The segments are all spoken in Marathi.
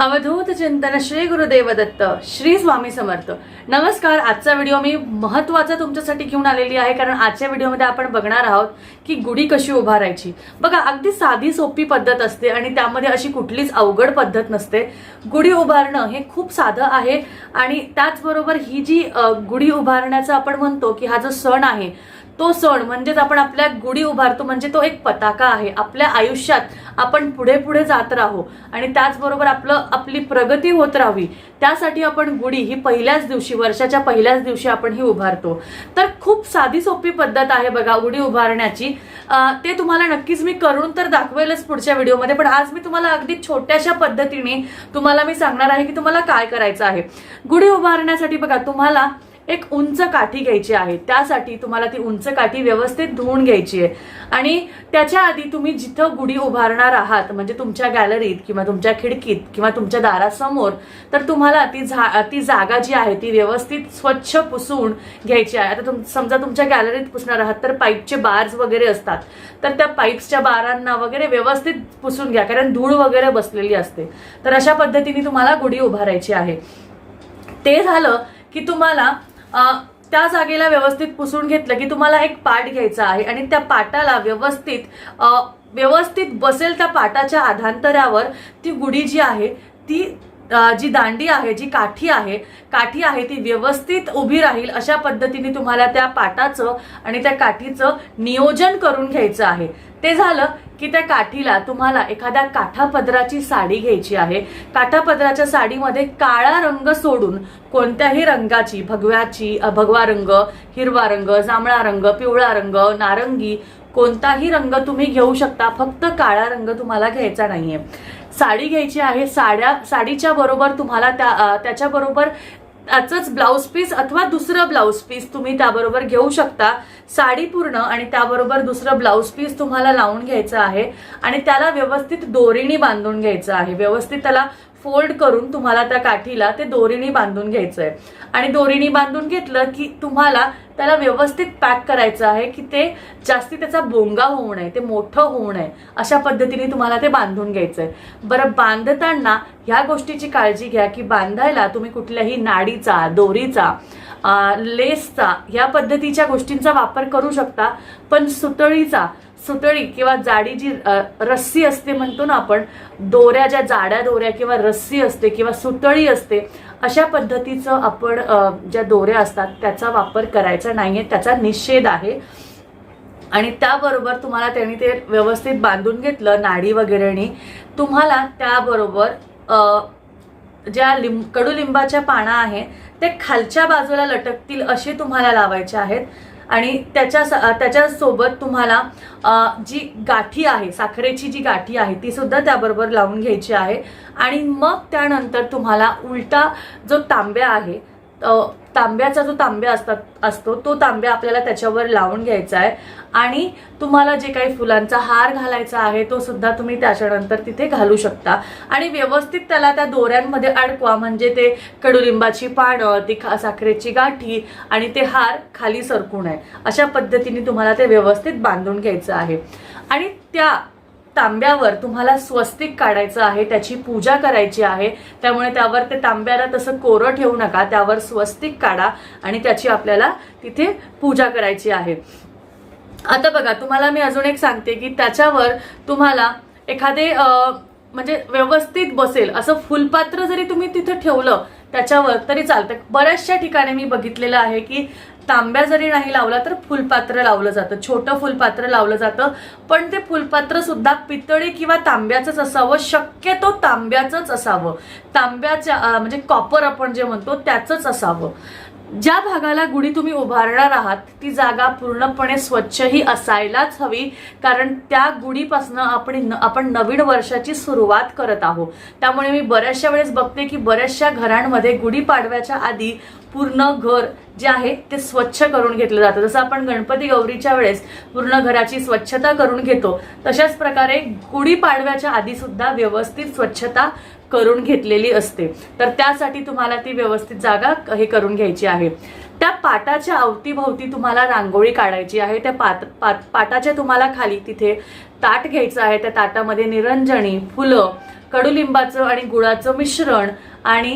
अवधूत चिंतन श्री गुरुदेव दत्त श्री स्वामी समर्थ. नमस्कार आजचा व्हिडिओ मी महत्त्वाचा तुमच्यासाठी घेऊन आलेली आहे कारण आजच्या व्हिडिओमध्ये आपण बघणार आहोत की गुढी कशी उभारायची बघा अगदी साधी सोपी पद्धत असते आणि त्यामध्ये अशी कुठलीच अवघड पद्धत नसते. गुढी उभारणं हे खूप साधं आहे आणि त्याचबरोबर ही जी गुढी उभारण्याचं आपण म्हणतो की हा जो सण आहे तो सण म्हणजेच आपण आपल्या गुढी उभारतो म्हणजे तो एक पताका आहे. आपल्या आयुष्यात आपण पुढे पुढे जात राहू आणि त्याचबरोबर आपलं आपली प्रगती होत राहावी. त्यासाठी आपण गुढी ही पहिल्याच दिवशी वर्षाच्या पहिल्याच दिवशी आपण ही उभारतो. तर खूप साधी सोपी पद्धत आहे बघा गुढी उभारण्याची. ते तुम्हाला नक्कीच मी करून तर दाखवेलच पुढच्या व्हिडिओमध्ये पण आज मी तुम्हाला अगदी छोट्याशा पद्धतीने तुम्हाला मी सांगणार आहे की तुम्हाला काय करायचं आहे. गुढी उभारण्यासाठी बघा तुम्हाला एक उंच काठी घ्यायची आहे. त्यासाठी तुम्हाला ती उंच काठी व्यवस्थित धुवून घ्यायची आहे. आणि त्याच्या आधी तुम्ही जिथं गुढी उभारणार आहात म्हणजे तुमच्या गॅलरीत किंवा तुमच्या खिडकीत किंवा तुमच्या दारासमोर तर तुम्हाला ती झा ती जागा जी आहे ती व्यवस्थित स्वच्छ पुसून घ्यायची आहे. आता तुम समजा तुमच्या गॅलरीत पुसणार आहात तर पाईपचे बार्स वगैरे असतात. तर त्या पाईप्सच्या बारांना वगैरे व्यवस्थित पुसून घ्या कारण धूळ वगैरे बसलेली असते. तर अशा पद्धतीने तुम्हाला गुढी उभारायची आहे. ते झालं की तुम्हाला त्या जागेला व्यवस्थित पुसून घेतलं की तुम्हाला एक पाट घ्यायचा आहे आणि त्या पाटाला व्यवस्थित व्यवस्थित बसेल त्या पाटाच्या आधांतरावर ती गुढी जी आहे ती जी दांडी आहे जी काठी आहे काठी आहे ती व्यवस्थित उभी राहील अशा पद्धतीने तुम्हाला त्या पाटाचं आणि त्या काठीचं नियोजन करून घ्यायचं आहे. ते झालं की त्या काठीला तुम्हाला एखाद्या काठापदराची साडी घ्यायची आहे. काठापदराच्या साडीमध्ये काळा रंग सोडून कोणत्याही रंगाची भगव्याची भगवा रंग हिरवा रंग जांभळा रंग पिवळा रंग नारंगी कोणताही रंग तुम्ही घेऊ शकता. फक्त काळा रंग तुम्हाला घ्यायचा नाहीये. साडी घ्यायची आहे. साड्या साडीच्या बरोबर तुम्हाला त्या त्याच्याबरोबर त्याचंच ब्लाऊज पीस अथवा दुसरं ब्लाऊज पीस तुम्ही त्याबरोबर घेऊ शकता. साडी पूर्ण आणि त्याबरोबर दुसरं ब्लाऊज पीस तुम्हाला लावून घ्यायचं आहे. आणि त्याला व्यवस्थित दोरीने बांधून घ्यायचं आहे. व्यवस्थित त्याला फोल्ड करून तुम्हाला त्या काठीला ते दोरीने बांधून घ्यायचं आहे आणि दोरीने बांधून घेतलं की तुम्हाला त्याला व्यवस्थित पॅक करायचं आहे की ते जास्ती त्याचा बोंगा होऊ नये ते मोठं होऊ नये अशा पद्धतीने तुम्हाला ते बांधून घ्यायचं आहे बरं बांधताना ह्या गोष्टीची काळजी घ्या की बांधायला तुम्ही कुठल्याही नाडीचा दोरीचा लेसचा ह्या पद्धतीच्या गोष्टींचा वापर करू शकता पण सुतळीचा सुतळी किंवा जाडी जी रस्सी असते म्हणतो ना आपण दोऱ्या ज्या जाड्या दोऱ्या किंवा रस्सी असते किंवा सुतळी असते अशा पद्धतीचं आपण ज्या दोऱ्या असतात त्याचा वापर करायचा नाहीये त्याचा निषेध आहे. आणि त्याबरोबर तुम्हाला त्यांनी ते व्यवस्थित बांधून घेतलं नाडी वगैरेनी तुम्हाला त्याबरोबर ज्या लिंब कडुलिंबाच्या पाना आहे ते खालच्या बाजूला लटकतील असे तुम्हाला लावायचे आहेत. आणि त्याच्या त्याच्यासोबत तुम्हाला जी गाठी आहे साखरेची जी गाठी आहे ती सुद्धा त्याबरोबर लावून घ्यायची आहे. आणि मग त्यानंतर तुम्हाला उलटा जो तांब्या आहे तांब्याचा जो तांब्या असतात असतो तो तांब्या आपल्याला त्याच्यावर लावून घ्यायचा आहे. आणि तुम्हाला जे काही फुलांचा हार घालायचा आहे तो सुद्धा तुम्ही त्याच्यानंतर तिथे घालू शकता. आणि व्यवस्थित त्याला त्या दोऱ्यांमध्ये अडकवा म्हणजे ते कडुलिंबाची पानं ती खा साखरेची गाठी आणि ते हार खाली सरकू नये. अशा पद्धतीने तुम्हाला ते व्यवस्थित बांधून घ्यायचं आहे. आणि त्या तांब्यावर तुम्हाला स्वस्तिक काढायचं आहे त्याची पूजा करायची आहे. त्यामुळे त्यावर ते तांब्याला तसं कोरं ठेवू नका त्यावर स्वस्तिक काढा आणि त्याची आपल्याला तिथे पूजा करायची आहे. आता बघा तुम्हाला मी अजून एक सांगते की त्याच्यावर तुम्हाला एखादे म्हणजे व्यवस्थित बसेल असं फुलपात्र जरी तुम्ही तिथे ठेवलं त्याच्यावर तरी चालतं. बऱ्याचशा ठिकाणी मी बघितलेलं आहे की तांब्या जरी नाही लावला तर फुलपात्र लावलं जातं. छोटं फुलपात्र लावलं जातं. पण ते फुलपात्र सुद्धा पितळी किंवा तांब्याचंच असावं. शक्यतो तांब्याचंच असावं. तांब्याच्या म्हणजे कॉपर आपण जे म्हणतो त्याचंच असावं. ज्या भागाला गुढी तुम्ही उभारणार आहात ती जागा पूर्णपणे स्वच्छही असायलाच हवी कारण त्या गुढीपासनं आपण न- आपण नवीन वर्षाची सुरुवात करत आहोत. त्यामुळे मी बऱ्याचशा वेळेस बघते की बऱ्याचशा घरांमध्ये गुढीपाडव्याच्या आधी पूर्ण घर जे आहे ते स्वच्छ करून घेतलं जातं. जसं आपण गणपती गौरीच्या वेळेस पूर्ण घराची स्वच्छता करून घेतो तशाच प्रकारे गुढीपाडव्याच्या आधी सुद्धा व्यवस्थित स्वच्छता करून घेतलेली असते. तर त्यासाठी तुम्हाला ती व्यवस्थित जागा हे करून घ्यायची आहे. त्या पाटाच्या अवतीभोवती तुम्हाला रांगोळी काढायची आहे. त्या पात पाट पाटाच्या तुम्हाला खाली तिथे ताट घ्यायचं आहे. त्या ताटामध्ये निरंजनी फुलं कडुलिंबाचं आणि गुळाचं मिश्रण आणि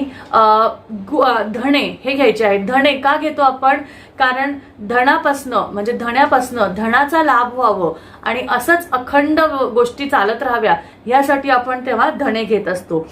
धणे हे घ्यायचे आहेत. धणे का घेतो आपण? कारण धणापासनं म्हणजे धण्यापासनं धणाचा लाभ व्हावं आणि असंच अखंड गोष्टी चालत राहाव्या यासाठी आपण तेव्हा धणे घेत असतो.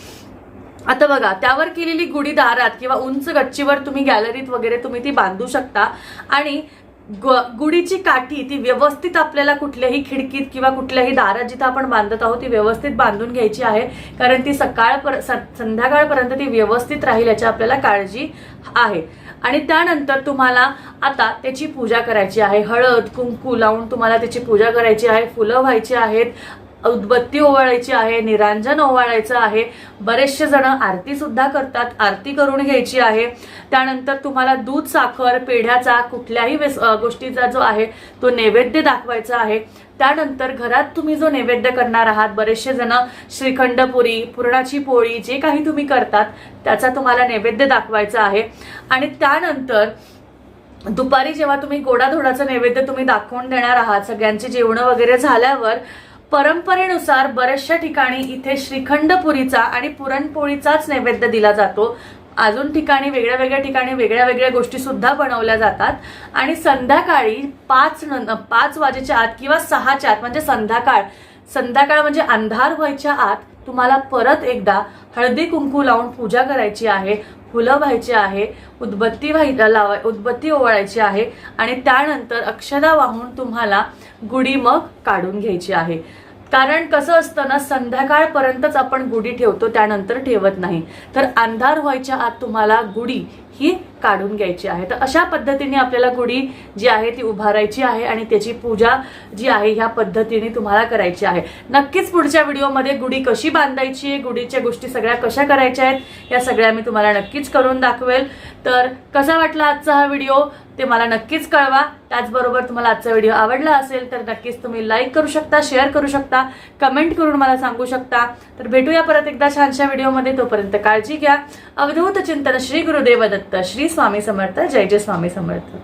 आता बघा त्यावर केलेली गुढी दारात किंवा उंच गच्चीवर तुम्ही गॅलरीत वगैरे तुम्ही ती बांधू शकता आणि गुढीची काठी ती व्यवस्थित आपल्याला कुठल्याही खिडकीत किंवा कुठल्याही दारात जिथं आपण बांधत आहोत ती व्यवस्थित बांधून घ्यायची आहे. कारण ती सकाळ संध्याकाळपर्यंत ती व्यवस्थित राहील याची आपल्याला काळजी आहे. आणि त्यानंतर तुम्हाला आता त्याची पूजा करायची आहे. हळद कुंकू लावून तुम्हाला त्याची पूजा करायची आहे. फुलं व्हायची आहेत. उदबत्ती ओवाळायची आहे निरांजन ओवाळायचं आहे. बरेचसे जण आरती सुद्धा करतात आरती करून घ्यायची आहे. त्यानंतर तुम्हाला दूध साखर पेढ्याचा कुठल्याही वेस- गोष्टीचा जो आहे तो नैवेद्य दाखवायचा आहे. त्यानंतर घरात तुम्ही जो नैवेद्य करणार आहात बरेचसे जण श्रीखंडपुरी पुरणाची पोळी जे काही तुम्ही करतात त्याचा तुम्हाला नैवेद्य दाखवायचा आहे. आणि त्यानंतर दुपारी जेव्हा तुम्ही गोडाधोडाचं नैवेद्य तुम्ही दाखवून देणार आहात सगळ्यांची जेवणं वगैरे झाल्यावर परंपरेनुसार बऱ्याचशा ठिकाणी इथे श्रीखंडपुरीचा आणि पुरणपोळीचाच नैवेद्य दिला जातो. अजून ठिकाणी वेगळ्या वेगळ्या ठिकाणी वेगळ्या वेगळ्या गोष्टीसुद्धा बनवल्या जातात. आणि संध्याकाळी पाच न पाच वाजेच्या आत किंवा सहाच्या आत म्हणजे संध्याकाळ संध्याकाळ म्हणजे अंधार व्हायच्या आत तुम्हाला परत एकदा हळदी कुंकू लावून पूजा करायची आहे फुलं व्हायची आहे उदबत्ती व्हाय लावाय उदबत्ती ओवाळायची आहे. आणि त्यानंतर अक्षदा वाहून तुम्हाला गुढी मग काढून घ्यायची आहे. कारण कसं असतं ना संध्याकाळपर्यंतच आपण गुढी ठेवतो त्यानंतर ठेवत नाही. तर अंधार व्हायच्या आत तुम्हाला गुढी ही काढून घ्यायची आहे. तर अशा पद्धतीने आपल्याला गुढी जी आहे ती उभारायची आहे आणि त्याची पूजा जी आहे ह्या पद्धतीने तुम्हाला करायची आहे. नक्कीच पुढच्या व्हिडिओमध्ये गुढी कशी बांधायची आहे गुढीच्या गोष्टी सगळ्या कशा करायच्या आहेत या सगळ्या मी तुम्हाला नक्कीच करून दाखवेल. तर कसा वाटला आजचा हा व्हिडिओ? ते मला नक्कीच कळवा. त्याचबरोबर तुम्हाला आजचा व्हिडिओ आवडला असेल तर नक्कीच तुम्ही लाईक करू शकता शेअर करू शकता कमेंट करून मला सांगू शकता. तर भेटूया परत एकदा छानशा व्हिडिओमध्ये तोपर्यंत काळजी घ्या. अवधूत चिंतन श्री गुरुदेव दत्त श्री स्वामी समर्थ जय जय स्वामी समर्थ.